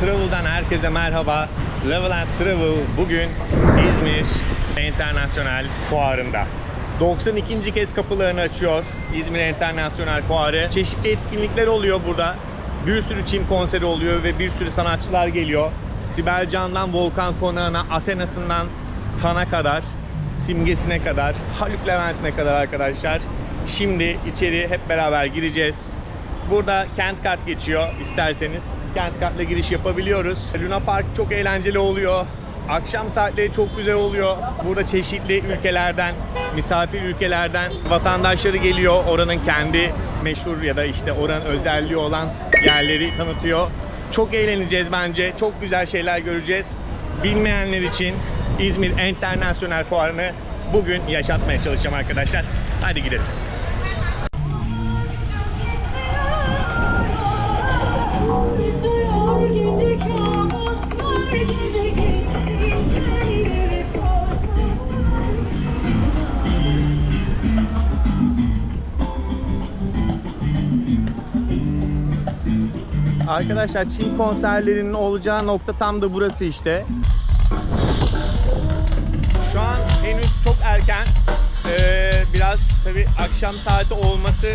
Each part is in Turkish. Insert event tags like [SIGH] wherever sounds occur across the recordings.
Travel'dan herkese merhaba. Level and Travel bugün İzmir Internasyonel Fuarı'nda. 92. kez kapılarını açıyor İzmir Internasyonel Fuarı. Çeşitli etkinlikler oluyor burada. Bir sürü çim konseri oluyor ve bir sürü sanatçılar geliyor. Sibel Can'dan Volkan Konağı'na, Athena'sından Tan'a kadar, Simgesine kadar, Haluk Levent'ine kadar arkadaşlar. Şimdi içeri hep beraber gireceğiz. Burada kent kart geçiyor isterseniz. Kent kartla giriş yapabiliyoruz. Luna Park çok eğlenceli oluyor. Akşam saatleri çok güzel oluyor. Burada çeşitli ülkelerden, misafir ülkelerden vatandaşları geliyor. Oranın kendi meşhur ya da işte oranın özelliği olan yerleri tanıtıyor. Çok eğleneceğiz bence. Çok güzel şeyler göreceğiz. Bilmeyenler için İzmir Internasyonel Fuarı'nı bugün yaşatmaya çalışacağım arkadaşlar. Hadi gidelim. Arkadaşlar Çin konserlerinin olacağı nokta tam da burası işte. Şu an henüz çok erken. Ee, biraz tabi akşam saati olması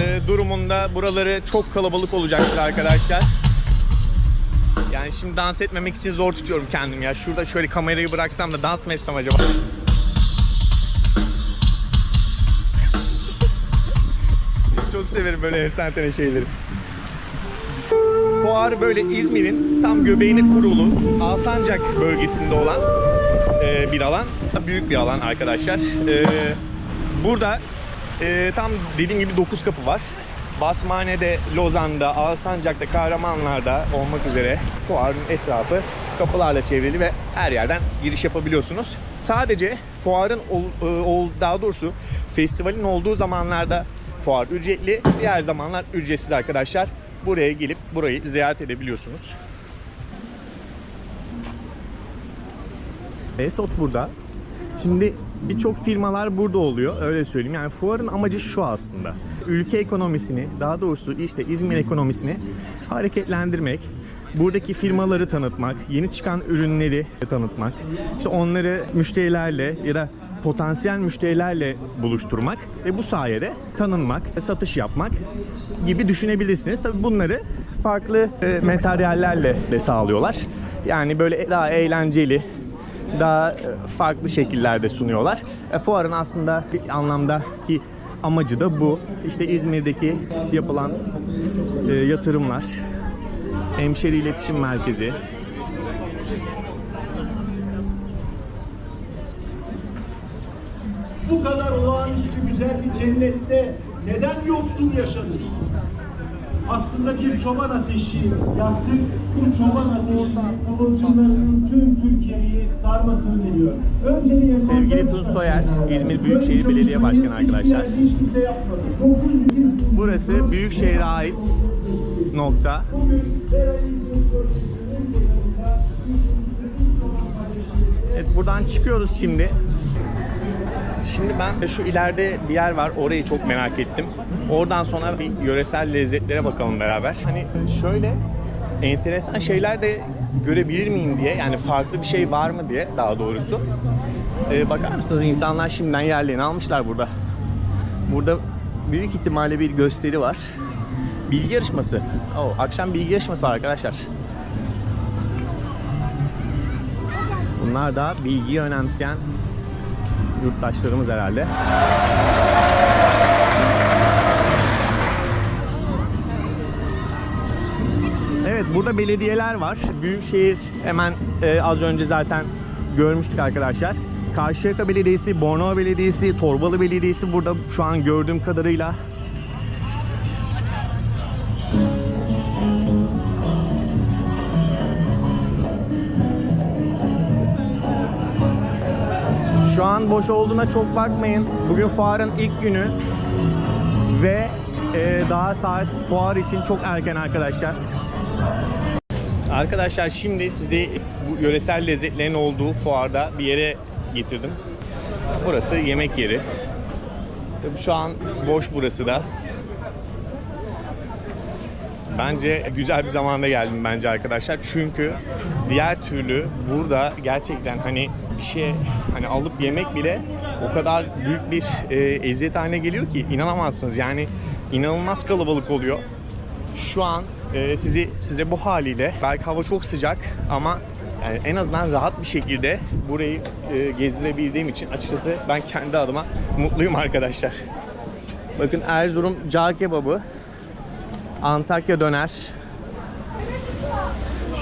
e, durumunda buraları çok kalabalık olacaktır arkadaşlar. Yani şimdi dans etmemek için zor tutuyorum kendimi ya. Şurada şöyle kamerayı bıraksam da dans mı etsem acaba? çok severim böyle efsane şeyleri. Fuar böyle İzmir'in tam göbeğine kurulu Alsancak bölgesinde olan e, bir alan. Büyük bir alan arkadaşlar. E, burada e, tam dediğim gibi 9 kapı var. Basmane'de, Lozan'da, Alsancak'ta, Kahramanlar'da olmak üzere fuarın etrafı kapılarla çevrili ve her yerden giriş yapabiliyorsunuz. Sadece fuarın ol- e, daha doğrusu festivalin olduğu zamanlarda fuar ücretli, diğer zamanlar ücretsiz arkadaşlar. Buraya gelip burayı ziyaret edebiliyorsunuz. Esot burada. Şimdi birçok firmalar burada oluyor öyle söyleyeyim. Yani fuarın amacı şu aslında. Ülke ekonomisini, daha doğrusu işte İzmir ekonomisini hareketlendirmek, buradaki firmaları tanıtmak, yeni çıkan ürünleri tanıtmak, işte onları müşterilerle ya da potansiyel müşterilerle buluşturmak ve bu sayede tanınmak, satış yapmak gibi düşünebilirsiniz. Tabii bunları farklı e, materyallerle de sağlıyorlar. Yani böyle daha eğlenceli, daha e, farklı şekillerde sunuyorlar. E, fuarın aslında bir anlamda ki amacı da bu. İşte İzmir'deki yapılan e, yatırımlar, hemşeri iletişim merkezi, bu kadar olağanüstü güzel bir cennette neden yoksul yaşadık? Aslında bir çoban ateşi yaktık. Bu çoban ateşi kıvılcımlarının tüm Türkiye'yi sarmasını diliyor. Önce bir yapan Sevgili kadın. Soyer, İzmir Büyükşehir Belediye Başkanı arkadaşlar. Hiç kimse yapmadı. 900 Burası Büyükşehir'e ait nokta. Evet buradan çıkıyoruz şimdi. Şimdi ben şu ileride bir yer var. Orayı çok merak ettim. Oradan sonra bir yöresel lezzetlere bakalım beraber. Hani şöyle enteresan şeyler de görebilir miyim diye yani farklı bir şey var mı diye daha doğrusu. Ee, bakar mısınız insanlar şimdiden yerlerini almışlar burada. Burada büyük ihtimalle bir gösteri var. Bilgi yarışması. Oo, akşam bilgi yarışması var arkadaşlar. Bunlar da bilgiyi önemseyen yurttaşlarımız herhalde. Evet burada belediyeler var. Büyükşehir hemen e, az önce zaten görmüştük arkadaşlar. Karşıyaka Belediyesi, Bornova Belediyesi, Torbalı Belediyesi burada şu an gördüğüm kadarıyla. Boş olduğuna çok bakmayın. Bugün fuarın ilk günü ve e, daha saat fuar için çok erken arkadaşlar. Arkadaşlar şimdi sizi bu yöresel lezzetlerin olduğu fuarda bir yere getirdim. Burası yemek yeri. Şu an boş burası da. Bence güzel bir zamanda geldim bence arkadaşlar. Çünkü diğer türlü burada gerçekten hani bir şey hani alıp yemek bile o kadar büyük bir e, eziyet haline geliyor ki inanamazsınız. Yani inanılmaz kalabalık oluyor. Şu an e, sizi size bu haliyle belki hava çok sıcak ama yani en azından rahat bir şekilde burayı e, gezdirebildiğim için açıkçası ben kendi adıma mutluyum arkadaşlar. Bakın Erzurum cağ kebabı, Antakya döner.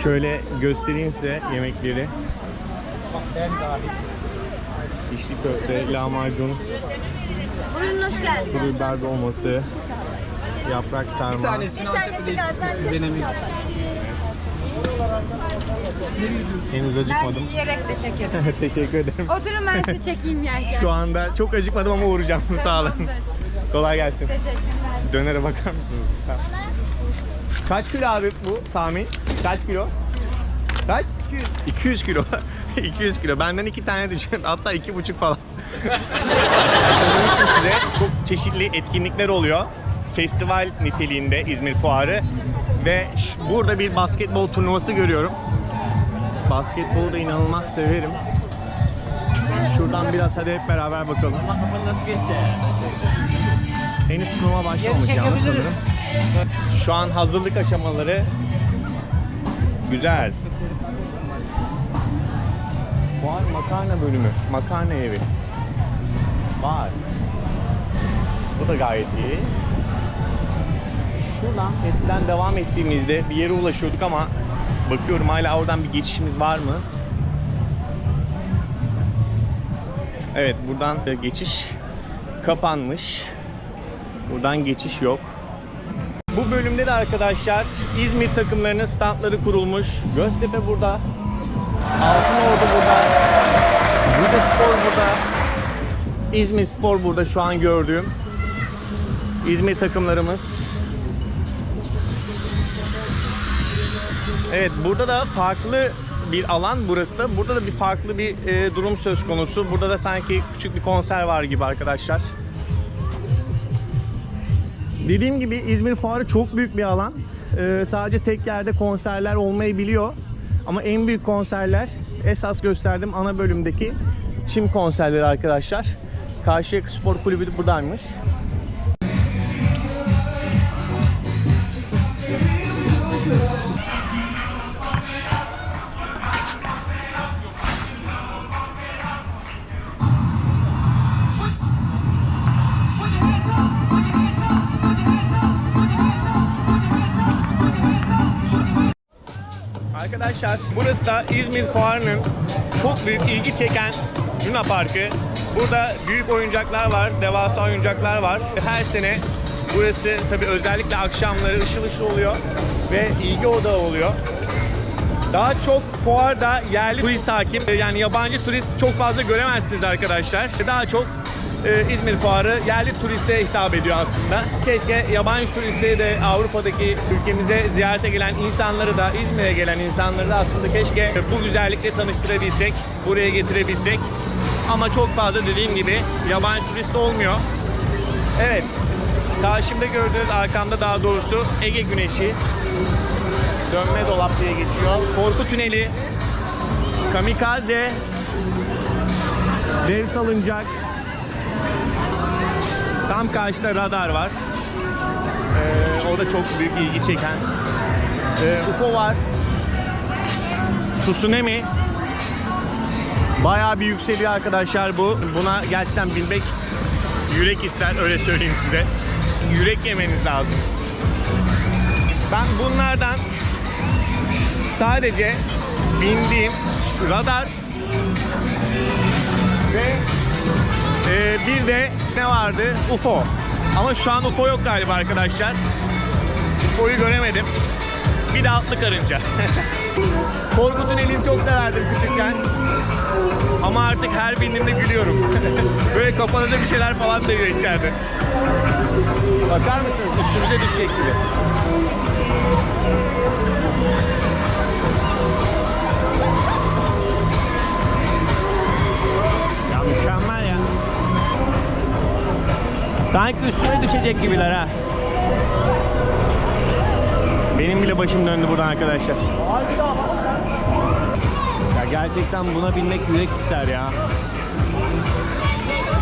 Şöyle göstereyim size yemekleri. İçli köfte, lahmacun, Buyurun hoş geldiniz. kuru biber dolması, yaprak sarma. Bir tanesi Gaziantep. Henüz Bence acıkmadım. yiyerek de çekin. [LAUGHS] Teşekkür ederim. Oturun ben sizi çekeyim yerken. Şu anda çok acıkmadım ama uğrayacağım. [LAUGHS] Sağ olun. Kolay gelsin. Teşekkürler. Dönere bakar mısınız? Kaç kilo abi bu tahmin? Kaç kilo? Kaç? 200. 200 kilo. [LAUGHS] 200 kilo. Benden iki tane düşün. Hatta iki buçuk falan. Size çok çeşitli etkinlikler oluyor. Festival niteliğinde İzmir Fuarı. Ve burada bir basketbol turnuvası görüyorum. Basketbolu da inanılmaz severim. Şuradan biraz hadi hep beraber bakalım. Nasıl geçecek? Henüz turnuva başlamamış yalnız sanırım. Şu an hazırlık aşamaları güzel. Var makarna bölümü, makarna evi. Var. Bu da gayet iyi. Şuradan eskiden devam ettiğimizde bir yere ulaşıyorduk ama bakıyorum hala oradan bir geçişimiz var mı? Evet buradan geçiş kapanmış. Buradan geçiş yok. Bu bölümde de arkadaşlar İzmir takımlarının standları kurulmuş. Göztepe burada. Altınordu burada. Rize Spor burada. İzmir Spor burada şu an gördüğüm. İzmir takımlarımız. Evet burada da farklı bir alan burası da. Burada da bir farklı bir e, durum söz konusu. Burada da sanki küçük bir konser var gibi arkadaşlar. Dediğim gibi İzmir Fuarı çok büyük bir alan. Ee, sadece tek yerde konserler olmayabiliyor. Ama en büyük konserler esas gösterdiğim ana bölümdeki çim konserleri arkadaşlar. Karşıyaka Spor Kulübü buradaymış. Arkadaşlar burası da İzmir Fuarı'nın çok büyük ilgi çeken Luna Parkı. Burada büyük oyuncaklar var, devasa oyuncaklar var. Her sene burası tabii özellikle akşamları ışıl ışıl oluyor ve ilgi odağı oluyor. Daha çok fuarda yerli turist hakim. Yani yabancı turist çok fazla göremezsiniz arkadaşlar. Daha çok e, İzmir Fuarı yerli turiste hitap ediyor aslında. Keşke yabancı turistleri de Avrupa'daki ülkemize ziyarete gelen insanları da İzmir'e gelen insanları da aslında keşke bu güzellikle tanıştırabilsek, buraya getirebilsek. Ama çok fazla dediğim gibi yabancı turist olmuyor. Evet. Karşımda gördüğünüz arkamda daha doğrusu Ege Güneşi. Dönme dolap diye geçiyor. Korku Tüneli. Kamikaze. Dev salıncak. Tam karşıda radar var. Ee, o da çok büyük ilgi çeken. Ee, UFO var. Tsunami. Bayağı bir yükseliyor arkadaşlar bu. Buna gerçekten binmek yürek ister öyle söyleyeyim size. Yürek yemeniz lazım. Ben bunlardan sadece bindiğim radar ve e, bir de ne vardı? UFO. Ama şu an UFO yok galiba arkadaşlar. UFO'yu göremedim. Bir de atlı karınca. [LAUGHS] Korku Tüneli'ni çok severdim küçükken. Ama artık her bindiğimde gülüyorum. [LAUGHS] Böyle kafanıza bir şeyler falan değiyor içeride. Bakar mısınız? Üstümüze düşecek gibi. Sanki üstüme düşecek gibiler ha. Benim bile başım döndü buradan arkadaşlar. Ya gerçekten buna binmek yürek ister ya.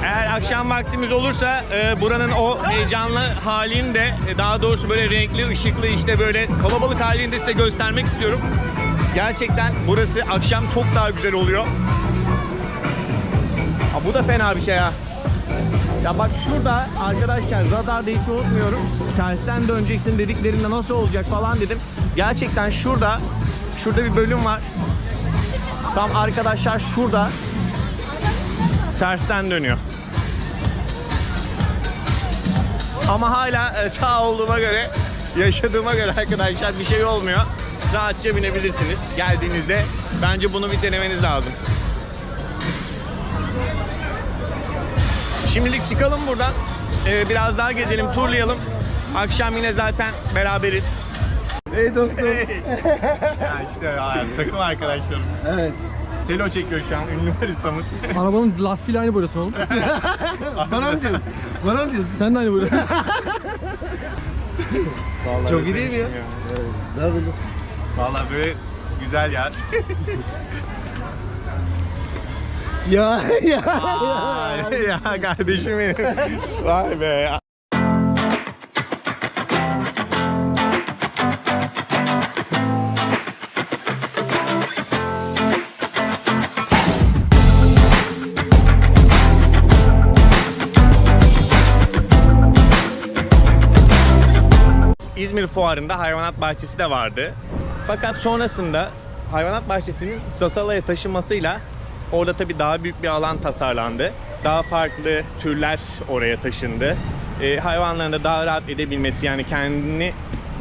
Eğer akşam vaktimiz olursa e, buranın o heyecanlı halini de e, daha doğrusu böyle renkli, ışıklı işte böyle kalabalık halini de size göstermek istiyorum. Gerçekten burası akşam çok daha güzel oluyor. Ha, bu da fena bir şey ha. Ya bak şurada arkadaşlar radarda hiç unutmuyorum. Tersten döneceksin dediklerinde nasıl olacak falan dedim. Gerçekten şurada şurada bir bölüm var. Tam arkadaşlar şurada tersten dönüyor. Ama hala e, sağ olduğuma göre, yaşadığıma göre arkadaşlar bir şey olmuyor. Rahatça binebilirsiniz. Geldiğinizde bence bunu bir denemeniz lazım. Şimdilik çıkalım buradan. Ee, biraz daha gezelim, turlayalım. Akşam yine zaten beraberiz. Hey dostum. ya işte ya, takım arkadaşlarım. Evet. Selo çekiyor şu an ünlü baristamız. Arabanın lastiğiyle aynı boyasın oğlum. [LAUGHS] Bana mı diyorsun? Bana mı diyorsun? Sen de aynı boyasın. Çok iyi değil mi ya? Ne yapıyorsun? Vallahi böyle güzel ya. Ya ya. Ya kardeşim benim. Vay be. İzmir Fuarı'nda hayvanat bahçesi de vardı. Fakat sonrasında hayvanat bahçesinin Sasala'ya taşınmasıyla orada tabii daha büyük bir alan tasarlandı. Daha farklı türler oraya taşındı. Ee, hayvanların da daha rahat edebilmesi yani kendini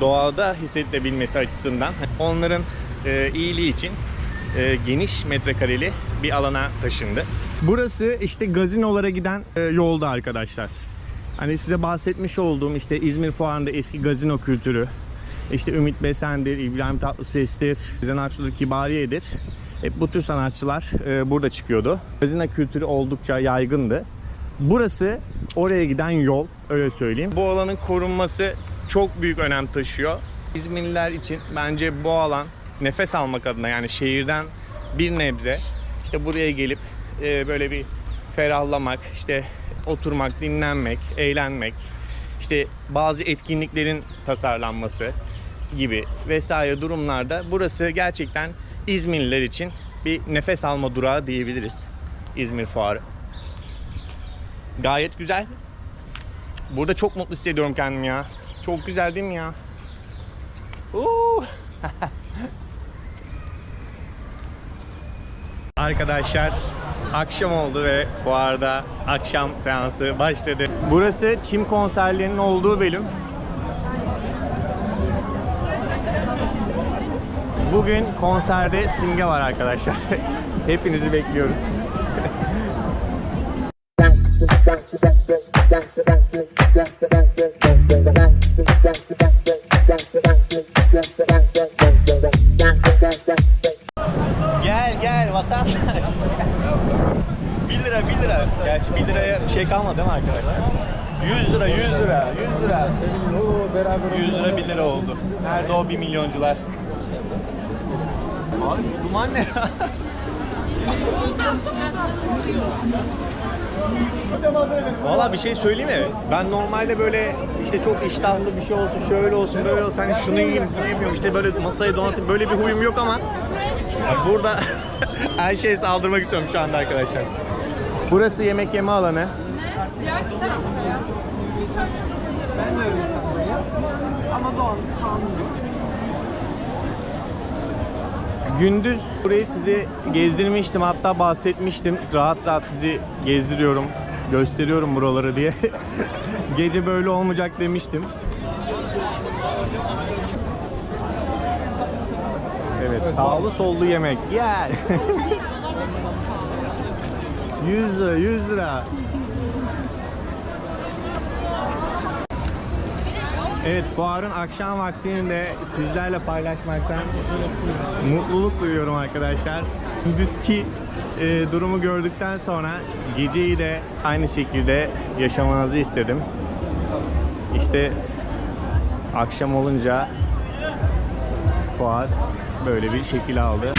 doğada hissedebilmesi açısından onların e, iyiliği için e, geniş metrekareli bir alana taşındı. Burası işte gazinolara giden e, yolda arkadaşlar. Hani size bahsetmiş olduğum işte İzmir Fuarı'nda eski gazino kültürü, işte Ümit Besen'dir, İbrahim Tatlıses'tir, Sezen Aksu'dur, Kibariye'dir. Hep bu tür sanatçılar e, burada çıkıyordu. Gazino kültürü oldukça yaygındı. Burası oraya giden yol, öyle söyleyeyim. Bu alanın korunması çok büyük önem taşıyor. İzmirliler için bence bu alan nefes almak adına yani şehirden bir nebze işte buraya gelip e, böyle bir ferahlamak, işte oturmak, dinlenmek, eğlenmek, işte bazı etkinliklerin tasarlanması gibi vesaire durumlarda burası gerçekten İzmirliler için bir nefes alma durağı diyebiliriz. İzmir Fuarı. Gayet güzel. Burada çok mutlu hissediyorum kendimi ya. Çok güzel değil mi ya? [LAUGHS] Arkadaşlar akşam oldu ve fuarda akşam seansı başladı. Burası çim konserlerinin olduğu bölüm. Bugün konserde Simge var arkadaşlar. [LAUGHS] Hepinizi bekliyoruz. Gel gel vatandaş. 1 lira 1 lira. Gerçi 1 liraya bir şey kalmadı değil mi arkadaşlar? 100 lira 100 lira 100 lira. 100 lira 1 lira oldu. Nerede o 1 milyoncular? Abi duman ne ya? Valla bir şey söyleyeyim mi? Ben normalde böyle işte çok iştahlı bir şey olsun, şöyle olsun, böyle olsun. Hani şunu yiyeyim, bunu yemiyorum. İşte böyle masayı donatayım. Böyle bir huyum yok ama ya burada [LAUGHS] her şeye saldırmak istiyorum şu anda arkadaşlar. Burası yemek yeme alanı. Gündüz burayı sizi gezdirmiştim hatta bahsetmiştim. Rahat rahat sizi gezdiriyorum, gösteriyorum buraları diye. [LAUGHS] Gece böyle olmayacak demiştim. Evet, sağlı sollu yemek. Gel. [LAUGHS] 100 lira, 100 lira. Evet, fuarın akşam vaktinde sizlerle paylaşmaktan mutluluk duyuyorum arkadaşlar. Gündüzki e, durumu gördükten sonra geceyi de aynı şekilde yaşamanızı istedim. İşte akşam olunca fuar böyle bir şekil aldı.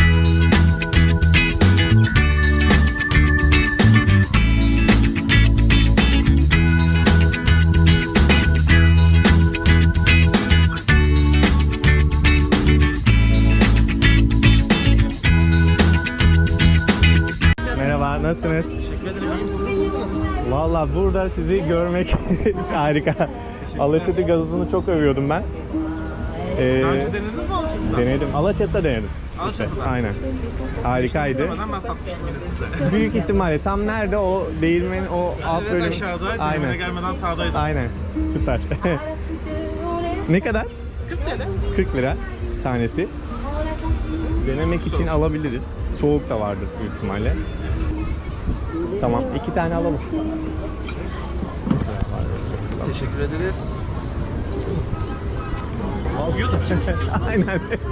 Burada sizi görmek [LAUGHS] harika. Alaçatı gazozunu çok övüyordum ben. Ee, Daha önce denediniz mi alışımda? denedim. Alaçatı'da denedim. Alaçatı'da. Aynen. Harikaydı. Demeden ben satmıştım yine size. [LAUGHS] Büyük ihtimalle tam nerede o değirmenin o alt Evet bölüm. aşağıda, dinlemene Aynen. gelmeden sağdaydı. Aynen. Süper. [LAUGHS] ne kadar? 40 TL. 40 lira tanesi. Denemek için alabiliriz. Soğuk da vardır büyük ihtimalle. Tamam, iki tane alalım. Teşekkür ederiz. YouTube Aynen.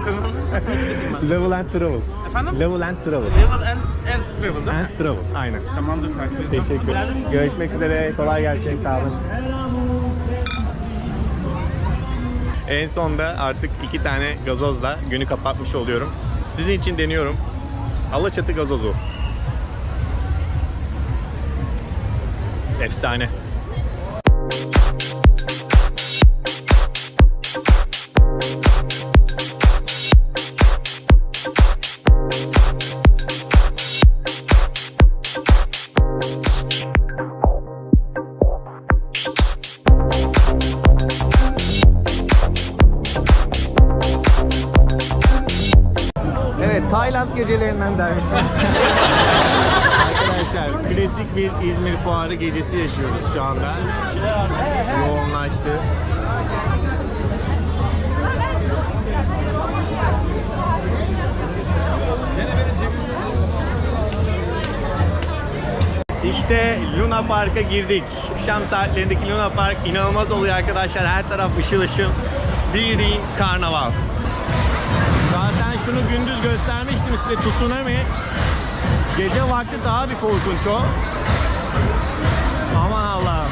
kanalınızı takip edeyim ben. Level and Travel. Efendim? Level and Travel. Level and, and Travel değil mi? And Travel. Aynen. Tamamdır takip edeceğim. Teşekkür Görüşmek üzere. Kolay gelsin. Sağ olun. En sonda artık iki tane gazozla günü kapatmış oluyorum. Sizin için deniyorum. Alaçatı gazozu. Efsane. Tayland gecelerinden dermiş. Bir İzmir fuarı gecesi yaşıyoruz şu anda. Yoğunlaştı. İşte Luna Park'a girdik. Akşam saatlerindeki Luna Park inanılmaz oluyor arkadaşlar. Her taraf ışıl ışıl. Bildiğin karnaval. Zaten şunu gündüz göstermiştim size tsunami. Gece vakti daha bir korkunç o. Aman Allah'ım.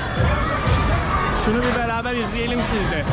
Şunu bir beraber izleyelim sizde.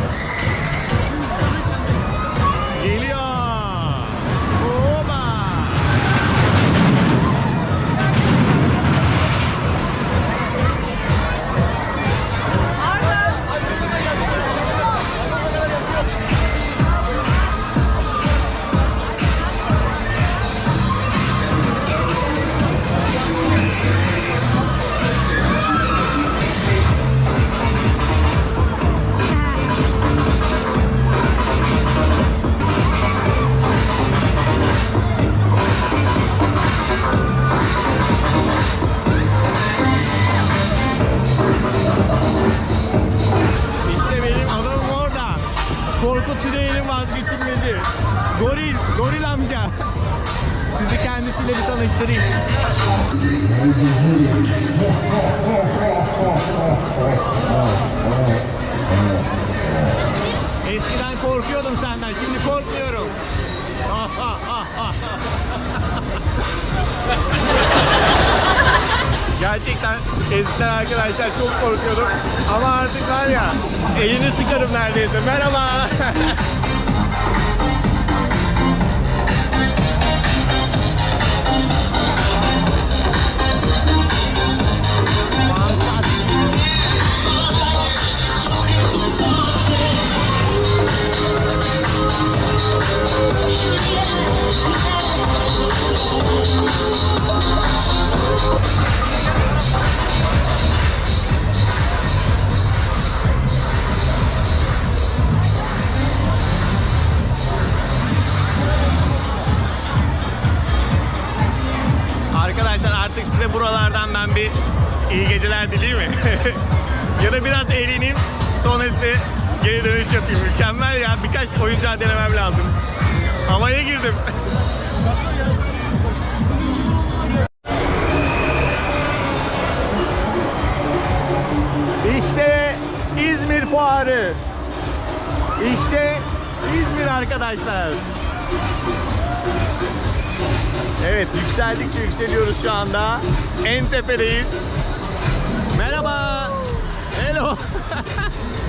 Eskiden korkuyordum senden, şimdi korkmuyorum. Gerçekten eskiden arkadaşlar çok korkuyordum. Ama artık var ya elini sıkarım neredeyse. Merhaba. [LAUGHS] Arkadaşlar artık size buralardan ben bir iyi geceler dileyim mi? [LAUGHS] ya da biraz eğleneyim sonrası geri dönüş yapayım. Mükemmel ya birkaç oyuncağı denemem lazım. Havaya girdim. İşte İzmir Fuarı. İşte İzmir arkadaşlar. Evet yükseldikçe yükseliyoruz şu anda. En tepedeyiz. Merhaba. Hello. [LAUGHS]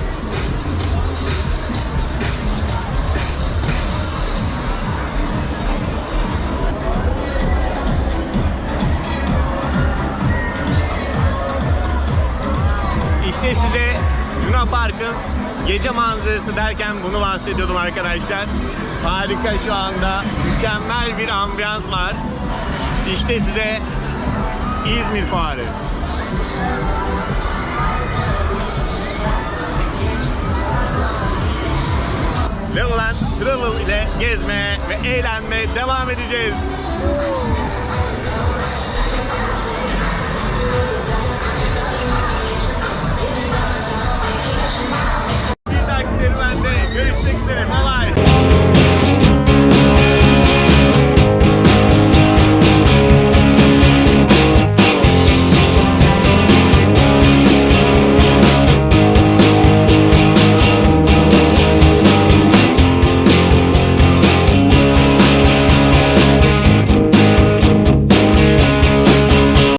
Park'ın gece manzarası derken bunu bahsediyordum arkadaşlar. Harika şu anda mükemmel bir ambiyans var. İşte size İzmir Fuarı. Legoland Travel ile gezmeye ve eğlenmeye devam edeceğiz. there.